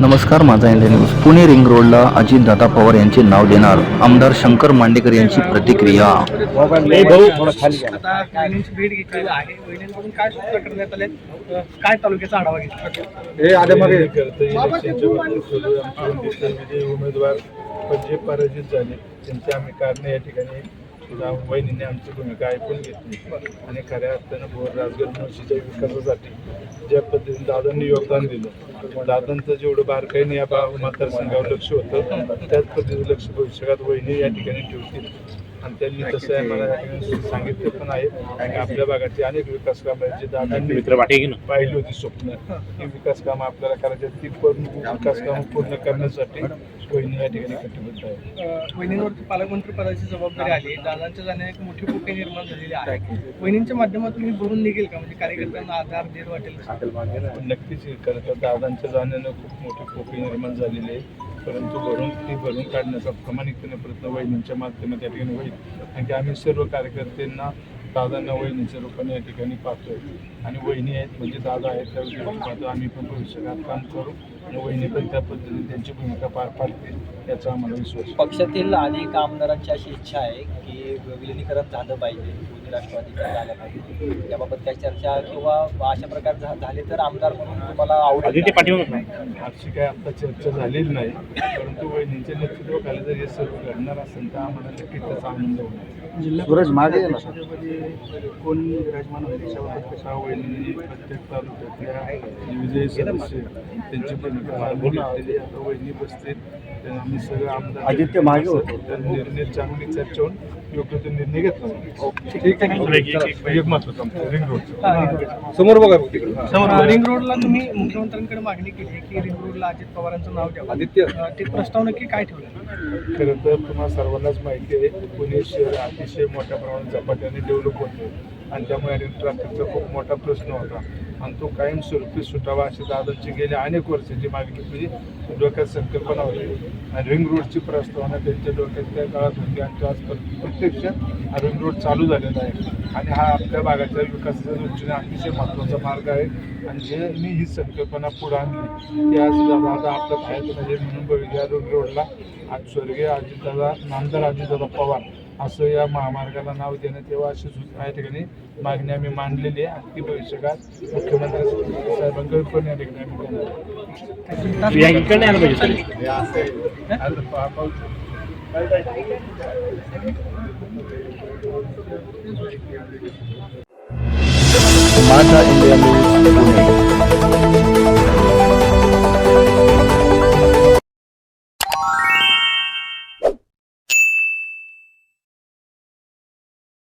नमस्कार माझा India news. Pune ring रोडला अजितदादा पवार यांचे नाव देणार आमदार शंकर मांडेकर यांची प्रतिक्रिया. काय तालुक्याचा आढावा घेतला? उमेदवार. पण जे पराजित झाले त्यांची आम्ही कारण या ठिकाणी सुद्धा वहिनीने आमची भूमिका ऐकून घेतली. आणि खऱ्या अर्थानं भोर राजगड मुळशीच्या विकासासाठी ज्या पद्धतीने दादांनी योगदान दिलं दादांचं जेवढं बारकाईने या बा- मतदारसंघावर लक्ष होतं त्याच पद्धतीचं लक्ष भविष्यात वहिनी या ठिकाणी ठेवतील. आणि त्यांनी तसं आहे मला सांगितलं पण आहे आणि आपल्या भागाची अनेक विकास कामं आहेत जे दादांनी पाहिली होती स्वप्न. ही विकास कामं आपल्याला करायची. ती पूर्ण विकास कामं पूर्ण करण्यासाठी वहिनी या ठिकाणी कटिबद्ध आहे वहिनींवरती पालकमंत्री पदाची जबाबदारी आली. दादांच्या जाण्याने एक मोठी पोके निर्माण झालेली आहे. वहिनींच्या माध्यमातून ही भरून निघेल का? म्हणजे कार्यकर्त्यांना आधार धीर वाटेल पण नक्कीच तर दादांच्या जाण्यानं खूप मोठी पोकळी निर्माण झालेली आहे. परंतु भरून ती भरून काढण्याचा प्रामाणिकपणे प्रयत्न वहिनींच्या माध्यमात या ठिकाणी होईल. कारण की आम्ही सर्व कार्यकर्त्यांना दादांना वहिनीच्या रूपाने या ठिकाणी पाहतोय. आणि वहिनी आहेत म्हणजे दादा आहेत त्या पाहतो आम्ही पण भविष्यात काम करू. आणि वहिनी पण त्या पद्धतीने त्यांची भूमिका पार पाडतील याचा आम्हाला विश्वास आहे. पक्षातील अनेक आमदारांची अशी इच्छा आहे की विलिनीकरण झालं पाहिजे दोन्ही राष्ट्रवादीकडे झालं पाहिजे त्याबाबत काही चर्चा किंवा अशा प्रकार झा- झाले तर आमदार म्हणून तुम्हाला आवडेल का? अशी काय आता चर्चा झालेली नाही परंतु वहिनीच्या नेतृत्वाखाली जर हे सर्व घडणार असेल तर आम्हाला नक्कीच त्याचा आनंद होणार सूरज मागे ये ना. कोण विराजमान होईल याच्यावर कशा वहिनी प्रत्येक तालुक्यातल्या विजयी सदस्य त्यांची भूमिका वहिनी बसतील त्यांनी सगळं आमदार आदित्य मागे होते. तर निर्णय चांगली चर्चा होऊन योग्य तो निर्णय घेतला. जाईल. ठीक आहे. एक महत्वाचं आमचं रिंग रोडचं समोर बघा समोर रिंग रोडला तुम्ही मुख्यमंत्र्यांकडे मागणी केली की रिंग रोडला अजित पवारांचं नाव द्यावं. आदित्य. ते प्रस्ताव नक्की काय ठेवलं खरं तर तुम्हाला सर्वांनाच माहिती आहे पुणे शहर अतिशय मोठ्या प्रमाणात झपाट्याने डेव्हलप होतं आणि त्यामुळे ट्रॅफिकचा खूप मोठा प्रश्न होता. आणि तो कायमस्वरूपी सुटावा अशी दादांची गेल्या अनेक वर्षाची मागणी म्हणजे डोक्यात संकल्पना होती. आणि रिंग रोडची प्रस्तावना त्यांच्या डोक्यात त्या काळात होती आणि आज प्रत्यक्ष हा रिंग रोड चालू झालेला आहे. आणि हा आपल्या भागाच्या विकासाच्या दृष्टीने अतिशय महत्त्वाचा मार्ग आहे. आणि जे मी ही संकल्पना पुढे आणली की आज दादा आता आपल्या म्हणजे म्हणून बघितलं या रिंग रोडला आज स्वर्गीय अजितदादा नामदार अजितदादा पवार. असं या महामार्गाला नाव देण्यात यावं अशी सूचना या ठिकाणी मागणी आम्ही मांडलेली आहे. आणि ती भविष्यकाळात मुख्यमंत्री साहेबांकडे पण या ठिकाणी माझा इंडिया न्यूज